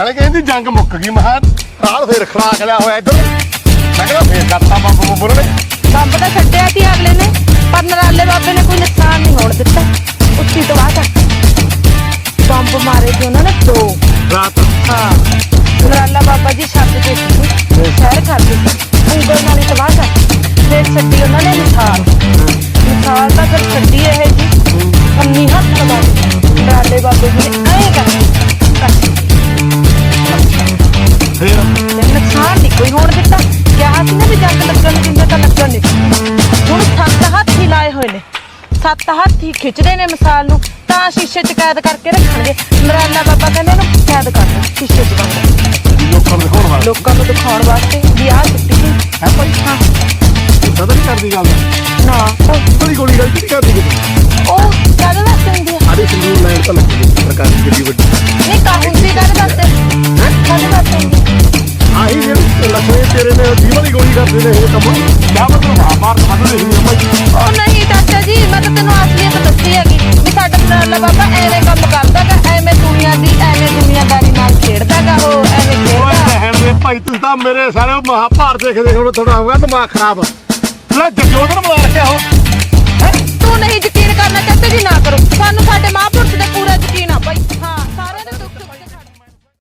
ਨਾਲੇ ਕਹਿੰਦੀ ਜੰਗ ਮੁੱਕ ਗਈ ਮਹਾ ਰਾਲ ਫੇਰ ਖੜਾ ਲਿਆ ਹੋਇਆ ਇੱਧਰ। ਮੈਂ ਕਹਿੰਦਾ ਫੇਰ ਕਰਤਾ ਬੰਬ ਬੰਬ ਨੇ ਬੰਬ ਤਾਂ ਛੱਡਿਆ ਸੀ ਅਗਲੇ ਨੇ ਪਰ ਨਰਾਲੇ ਬਾਬੇ ਨੇ ਕੋਈ ਨੁਕਸਾਨ ਨਹੀਂ ਹੋਣ ਦਿੱਤਾ। ਉੱਚੀ ਤੋਂ। ਬਾਅਦ ਬੰਬ ਮਾਰੇ ਸੀ ਉਹਨਾਂ ਨੇ ਦੋ। ਰਾਤ। ਹਾਂ। ਨਰਾਲਾ ਬਾਬਾ ਜੀ ਛੱਡ ਕੇ ਸੀ। ਸ਼ਹਿਰ ਕਰਦੇ ਸੀ। ਉਂਗਲ ਨਾਲ ਹੀ ਤਬਾਹ ਕਰ। ਫਿਰ ਛੱਡੀ ਉਹਨਾਂ ਨੇ ਮਿਸਾਲ ਮਿਸਾਲ ਤਾਂ ਫਿਰ ਛੱਡੀ ਇਹ ਜੀ। ਅੰਨੀ ਹੱਥ ਮਾਰੀ ਨਰਾਲੇ ਬਾਬੇ ਜੀ ਸੱਤ ਹੱਥ ਹੀ ਖਿੱਚਦੇ ਨੇ ਮਿਸਾਲ ਨੂੰ ਤਾਂ ਸ਼ੀਸ਼ੇ 'ਚ ਕੈਦ ਕਰਕੇ ਰੱਖਣਗੇ। ਨਰਾਲਾ ਬਾਬਾ ਕਹਿੰਦੇ ਇਹਨੂੰ ਕੈਦ ਕਰ ਦਿਓ ਸ਼ੀਸ਼ੇ 'ਚ ਬੰਦ। ਲੋਕਾਂ ਨੂੰ ਦਿਖਾਉਣ ਵਾਸਤੇ। ਲੋਕਾਂ ਨੂੰ ਦਿਖਾਉਣ ਵਾਸਤੇ ਵੀ ਆਹ ਛੁੱਟੀ ਸੀ। ਹੈ? ਭਾਈ ਹਾਂ ਇਦਾਂ ਤਾਂ ਨਹੀਂ ਕਰਦੀ ਗੱਲ। ਨਾ। ਉਹ- ਥੋੜੀ ਗੋਲੀ ਗੱਲ ਨਹੀਂ ਕਰਦੀ ਉਹ ਕਾਹਦੇ ਵਾਸਤੇ ਹੁੰਦੀ ਆ। ਸਾਡੇ ਸੰਗਰੂਰ ਲੈਣ ਤਾਂ ਲੱਗੀ ਸਰਕਾਰੀ ਗੱਡੀ ਵੱਡੀ। ਨਹੀਂ ਕਾਹੂੰ ਸੀ ਕਾਹਦੇ ਵਾਸਤੇ ਕਾਹਦੇ ਵਾਸਤੇ ਹੁੰਦੀ ਆ? ਆਹੀ ਜਿਹੜੇ ਲੱਖੇ ਤੇਰੇ ਨੇ ਜੀਵ ਵਾਲੀ ਗੋਲੀ ਕਰਦੇ ਨੇ ਇਹ ਕੰਮ ਕਿਆ ਮਤਲਬ ਆ ਮਾਰ ਖਾਦੇ ਨਹੀਂ ਬਾਬਾ ਐਵੇਂ ਕੰਮ ਕਰਦਾਗਾ ਐਵੇਂ ਦੁਨੀਆ ਦੀ ਐਵੇਂ ਦੁਨੀਆਦਾਰੀ ਨਾਲ ਖੇਡਦਾਗਾ ਉਹ ਐਵੇਂ ਓਏ ਖੇਡਦਾ। ਰਹਿਣ ਦੇ ਭਾਈ ਤੁਸੀਂ ਤਾਂ ਮੇਰੇ ਸਾਰੇ ਮਹਾਭਾਰਤ ਦੇਖਦੇ ਹੁਣ ਤੁਹਾਡਾ ਹੋਗਾ ਦਿਮਾਗ ਖਰਾਬ। ਲੈ